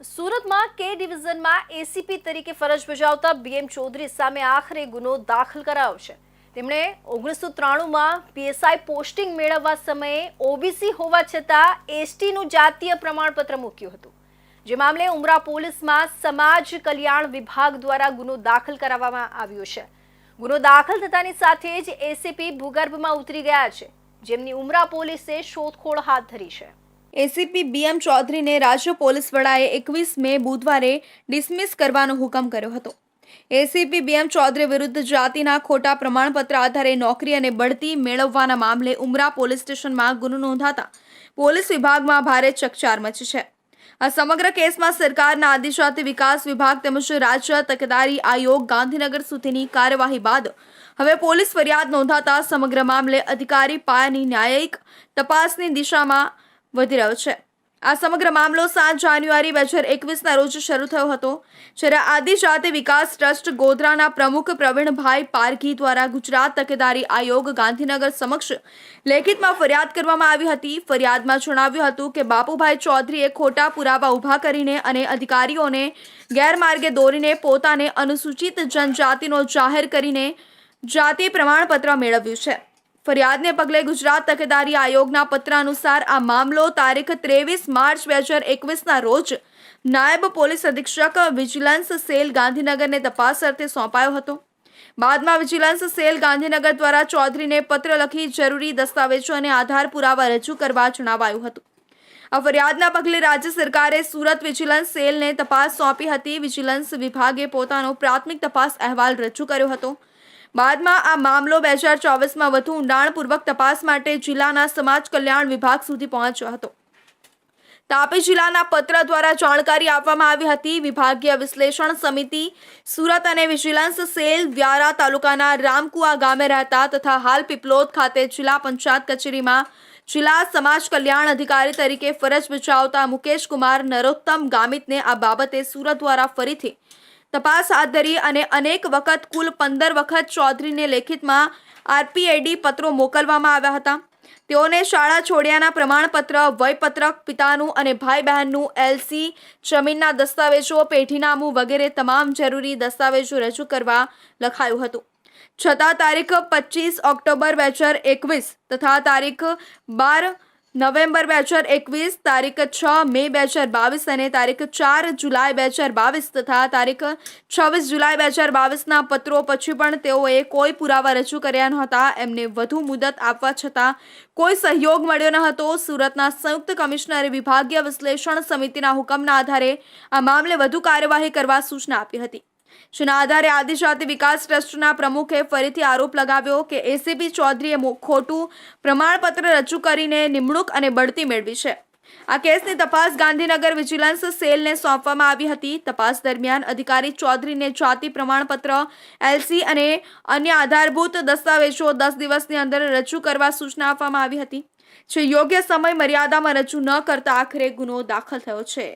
સુરતમાં કે ડિવિઝનમાં એસીપી તરીકે ફરજ બજાવતા બીએમ ચૌધરી સામે આખરે ગુનો દાખલ કરાયો છે તેમણે ઓગણીસો ત્રાણુંમાં પીએસઆઈ પોસ્ટિંગ મેળવવા સમયે ઓબીસી હોવા છતાં એસટીનું જાતીય પ્રમાણપત્ર મૂક્યું હતું. જે મામલે ઉમરા પોલીસમાં સમાજ કલ્યાણ વિભાગ દ્વારા ગુનો દાખલ કરાવવામાં આવ્યો છે. ગુનો દાખલ થતાની સાથે જ એસીપી ભૂગર્ભમાં ઉતરી ગયા છે. જેમની ઉમરા પોલીસે શોધખોળ હાથ ધરી છે. એસીપી બીએમ ચૌધરીને રાજ્ય પોલીસ વડાએ એકવીસ મે બુધવારે ડિસમિસ કરવાનો હુકમ કર્યો હતો. એસીપી બીએમ ચૌધરી વિરુદ્ધ જાતિના ખોટા પ્રમાણપત્ર આધારે નોકરી અને બઢતી મેળવવાના મામલે ઉમરા પોલીસ સ્ટેશનમાં ગુનો નોંધાતા પોલીસ વિભાગમાં ભારે ચકચાર મચી છે. આ સમગ્ર કેસમાં સરકારના આદિજાતિ વિકાસ વિભાગ તેમજ રાજ્ય તકેદારી આયોગ ગાંધીનગર સુધીની કાર્યવાહી બાદ હવે પોલીસ ફરિયાદ નોંધાતા સમગ્ર મામલે અધિકારી પાયાની ન્યાયિક તપાસની દિશામાં વધી રહ્યો છે. આ સમગ્ર મામલો સાત જાન્યુઆરી બે હજાર એકવીસના રોજ શરૂ થયો હતો, જ્યારે આદિજાતિ વિકાસ ટ્રસ્ટ ગોધરાના પ્રમુખ પ્રવીણભાઈ પારઘી દ્વારા ગુજરાત તકેદારી આયોગ ગાંધીનગર સમક્ષ લેખિતમાં ફરિયાદ કરવામાં આવી હતી. ફરિયાદમાં જણાવ્યું હતું કે બાપુભાઈ ચૌધરીએ ખોટા પુરાવા ઊભા કરીને અને અધિકારીઓને ગેરમાર્ગે દોરીને પોતાને અનુસૂચિત જનજાતિનો જાહેર કરીને જાતિ પ્રમાણપત્ર મેળવ્યું છે. ફરિયાદને પગલે ગુજરાત તકેદારી આયોગના પત્ર અનુસાર આ મામલો તારીખ ત્રેવીસ માર્ચ બે હજાર એકવીસના રોજ નાયબ પોલીસ અધિક્ષક વિજિલન્સ સેલ ગાંધીનગરને તપાસ અર્થે સોંપાયો હતો. બાદમાં વિજિલન્સ સેલ ગાંધીનગર દ્વારા ચૌધરીને પત્ર લખી જરૂરી દસ્તાવેજો અને આધાર પુરાવા રજૂ કરવા જણાવાયું હતું. આ ફરિયાદના પગલે રાજ્ય સરકારે સુરત વિજિલન્સ સેલને તપાસ સોંપી હતી. વિજિલન્સ વિભાગે પોતાનો પ્રાથમિક તપાસ અહેવાલ રજૂ કર્યો હતો. બાદમાં આ મામલો બે હજાર ચોવીસમાં વધુ ઊંડાણપૂર્વક તપાસ માટે જિલ્લાના સમાજ કલ્યાણ વિભાગ સુધી પહોંચ્યો હતો. તાપી જિલ્લાના પત્ર દ્વારા જાણકારી આપવામાં આવી હતી. વિભાગીય વિશ્લેષણ સમિતિ, સુરત અને વિજિલન્સ સેલ વ્યારા તાલુકાના રામકુવા ગામે રહેતા તથા હાલ પીપલોદ ખાતે જિલ્લા પંચાયત કચેરીમાં જિલ્લા સમાજ કલ્યાણ અધિકારી તરીકે ફરજ બજાવતા મુકેશ કુમાર નરોત્તમ ગામિતને આ બાબતે સુરત દ્વારા ફરીથી તપાસ હાથ ધરી અને અનેક વખત કુલ પંદર વખત ચૌધરીને લેખિતમાં આરપીઆઈડી પત્રો મોકલવામાં આવ્યા હતા. તેઓને શાળા છોડ્યાના પ્રમાણપત્ર, વયપત્રક, પિતાનું અને ભાઈ બહેનનું એલસી, જમીનના દસ્તાવેજો, પેઢીનામું વગેરે તમામ જરૂરી દસ્તાવેજો રજૂ કરવા લખાયું હતું. છતાં તારીખ પચીસ ઓક્ટોબર બે હજાર એકવીસ તથા તારીખ બાર નવેમ્બર બે હજાર એકવીસ, તારીખ છ મે બે હજાર બાવીસ અને તારીખ ચાર જુલાઈ બે હજાર બાવીસ તથા તારીખ છવ્વીસ જુલાઈ બે હજાર બાવીસના પત્રો પછી પણ તેઓએ કોઈ પુરાવા રજૂ કર્યા નહોતા. એમને વધુ મુદત આપવા છતાં કોઈ સહયોગ મળ્યો ન હતો. સુરતના સંયુક્ત કમિશનરે વિભાગીય વિશ્લેષણ સમિતિના હુકમના આધારે આ મામલે વધુ કાર્યવાહી કરવા સૂચના આપી હતી. જેના આધારે આદિજાતિ વિકાસ ટ્રસ્ટના પ્રમુખે ફરીથી આરોપ લગાવ્યો કે એસીપી ચૌધરીએ ખોટું પ્રમાણપત્ર રજૂ કરીને નિમણૂક અને બઢતી મેળવી છે. આ કેસની તપાસ ગાંધીનગર વિજિલન્સ સેલને સોંપવામાં આવી હતી. તપાસ દરમિયાન અધિકારી ચૌધરીને જાતિ પ્રમાણપત્ર, એલસી અને અન્ય આધારભૂત દસ્તાવેજો દસ દિવસની અંદર રજૂ કરવા સૂચના આપવામાં આવી હતી, જે યોગ્ય સમય મર્યાદામાં રજૂ ન કરતા આખરે ગુનો દાખલ થયો છે.